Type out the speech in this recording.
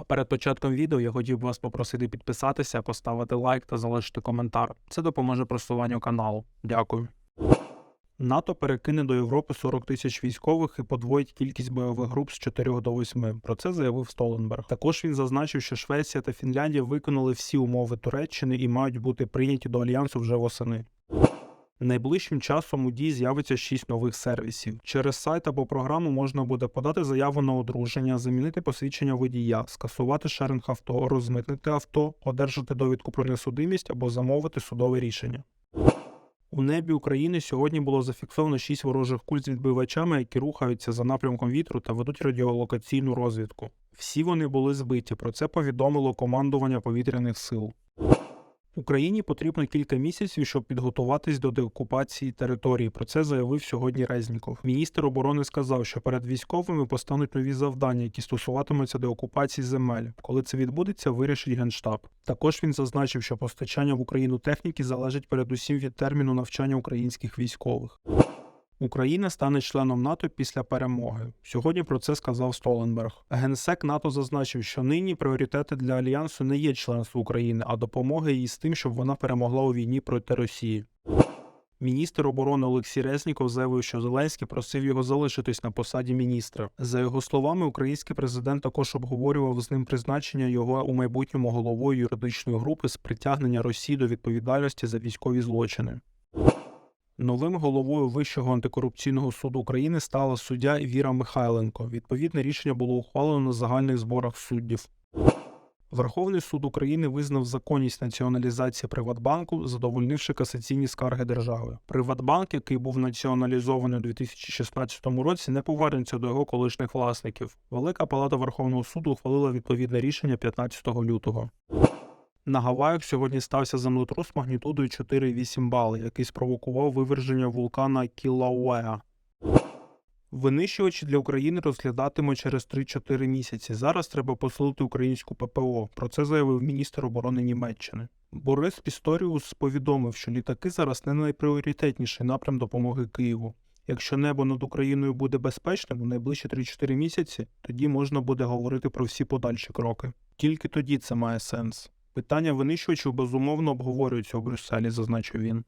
А перед початком відео я хотів би вас попросити підписатися, поставити лайк та залишити коментар. Це допоможе просуванню каналу. Дякую. НАТО перекине до Європи 40 тисяч військових і подвоїть кількість бойових груп з 4 до 8. Про це заявив Столенберг. Також він зазначив, що Швеція та Фінляндія виконали всі умови Туреччини і мають бути прийняті до альянсу вже восени. Найближчим часом у дії з'явиться 6 нових сервісів. Через сайт або програму можна буде подати заяву на одруження, замінити посвідчення водія, скасувати шеринг авто, розмитнити авто, одержати довідку про несудимість або замовити судове рішення. У небі України сьогодні було зафіксовано 6 ворожих куль з відбивачами, які рухаються за напрямком вітру та ведуть радіолокаційну розвідку. Всі вони були збиті. Про це повідомило командування повітряних сил. Україні потрібно кілька місяців, щоб підготуватись до деокупації території. Про це заявив сьогодні Резніков. Міністр оборони сказав, що перед військовими постануть нові завдання, які стосуватимуться деокупації земель. Коли це відбудеться, вирішить генштаб. Також він зазначив, що постачання в Україну техніки залежить передусім від терміну навчання українських військових. Україна стане членом НАТО після перемоги. Сьогодні про це сказав Столенберг. Генсек НАТО зазначив, що нині пріоритети для альянсу не є членство України, а допомога їй з тим, щоб вона перемогла у війні проти Росії. Міністр оборони Олексій Резніков заявив, що Зеленський просив його залишитись на посаді міністра. За його словами, український президент також обговорював з ним призначення його у майбутньому головою юридичної групи з притягнення Росії до відповідальності за військові злочини. Новим головою Вищого антикорупційного суду України стала суддя Віра Михайленко. Відповідне рішення було ухвалено на загальних зборах суддів. Верховний суд України визнав законність націоналізації Приватбанку, задовольнивши касаційні скарги держави. Приватбанк, який був націоналізований у 2016 році, не повернеться до його колишніх власників. Велика палата Верховного суду ухвалила відповідне рішення 15 лютого. На Гаваях сьогодні стався землетрус магнітудою 4,8 бали, який спровокував виверження вулкана Кілауеа. Винищувачі для України розглядатимуть через 3-4 місяці. Зараз треба посилити українську ППО. Про це заявив міністр оборони Німеччини. Борис Пісторіус повідомив, що літаки зараз не найпріоритетніший напрям допомоги Києву. Якщо небо над Україною буде безпечним у найближчі 3-4 місяці, тоді можна буде говорити про всі подальші кроки. Тільки тоді це має сенс. Питання винищувачів безумовно обговорюються у Брюсселі, зазначив він.